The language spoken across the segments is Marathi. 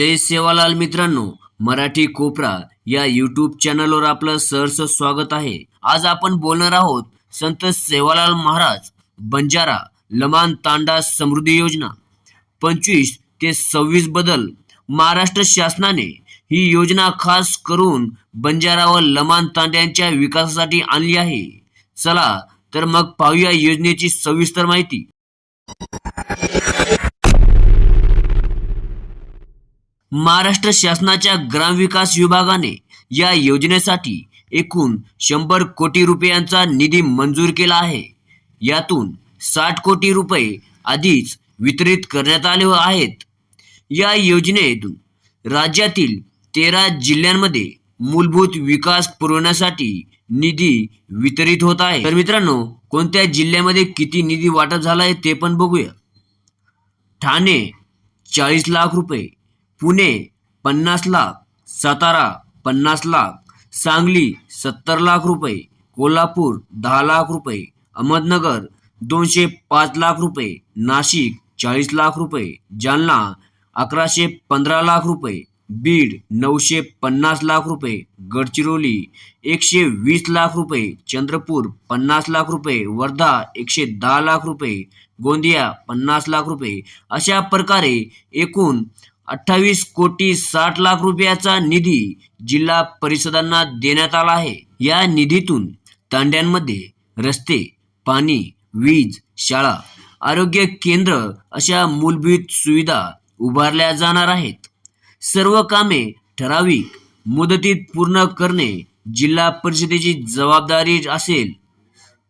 जय सेवालाल मित्रांनो मराठी कोपरा या यूट्यूब चॅनलवर आपलं सहर्ष स्वागत आहे. आज आपण बोलणार आहोत संत सेवालाल महाराज बंजारा लमान तांडा समृद्धी योजना. पंचवीस ते सव्वीस बदल महाराष्ट्र शासनाने ही योजना खास करून बंजारा व लमान तांड्यांच्या विकासासाठी आणली आहे. चला तर मग पाहूया योजनेची सविस्तर माहिती. महाराष्ट्र शासनाच्या ग्रामविकास विभागाने या योजनेसाठी एकूण शंभर कोटी रुपयांचा निधी मंजूर केला आहे. यातून साठ कोटी रुपये आधीच वितरित करण्यात आले आहेत. या योजनेतून राज्यातील तेरा जिल्ह्यांमध्ये मूलभूत विकास पुरवण्यासाठी निधी वितरित होत आहे. तर मित्रांनो कोणत्या जिल्ह्यामध्ये किती निधी वाटप झाला आहे ते पण बघूया. ठाणे चाळीस लाख रुपये. पुणे पन्नास लाख सातारा पन्नास लाख सांगली सत्तर लाख रुपये कोल्हापूर दहा लाख रुपये अहमदनगर दोनशे पाच लाख रुपये नाशिक चाळीस लाख रुपये जालना अकराशे पंधरा लाख रुपये बीड नऊशे पन्नास लाख रुपये गडचिरोली एकशे वीस लाख रुपये चंद्रपूर पन्नास लाख रुपये वर्धा एकशे दहा लाख रुपये गोंदिया पन्नास लाख रुपये अशा प्रकारे एकूण अठ्ठावीस कोटी साठ लाख रुपयाचा निधी जिल्हा परिषदांना देण्यात आला आहे. या निधीतून तांड्यांमध्ये रस्ते पाणी वीज शाळा आरोग्य केंद्र अशा मूलभूत सुविधा उभारल्या जाणार आहेत. सर्व कामे ठराविक मुदतीत पूर्ण करणे जिल्हा परिषदेची जबाबदारी असेल.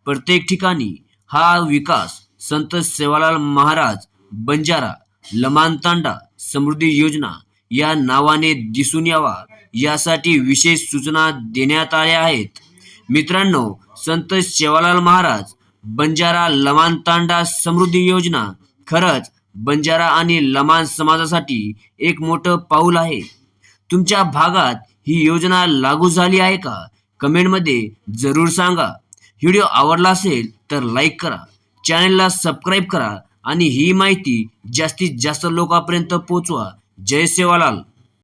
प्रत्येक ठिकाणी हा विकास संत सेवालाल महाराज बंजारा लमानतांडा समृद्धी योजना या नावाने दिसून यावा यासाठी विशेष सूचना देण्यात आल्या आहेत. मित्रांनो संत शेवालाल महाराज बंजारा लमान तांडा समृद्धी योजना खरंच बंजारा आणि लमान समाजासाठी एक मोठं पाऊल आहे. तुमच्या भागात ही योजना लागू झाली आहे का? कमेंटमध्ये जरूर सांगा. व्हिडिओ आवडला असेल तर लाईक करा. चॅनलला सबस्क्राईब करा. आणि ही माहिती जास्तीत जास्त लोकांपर्यंत पोहोचवा. जय सेवालाल.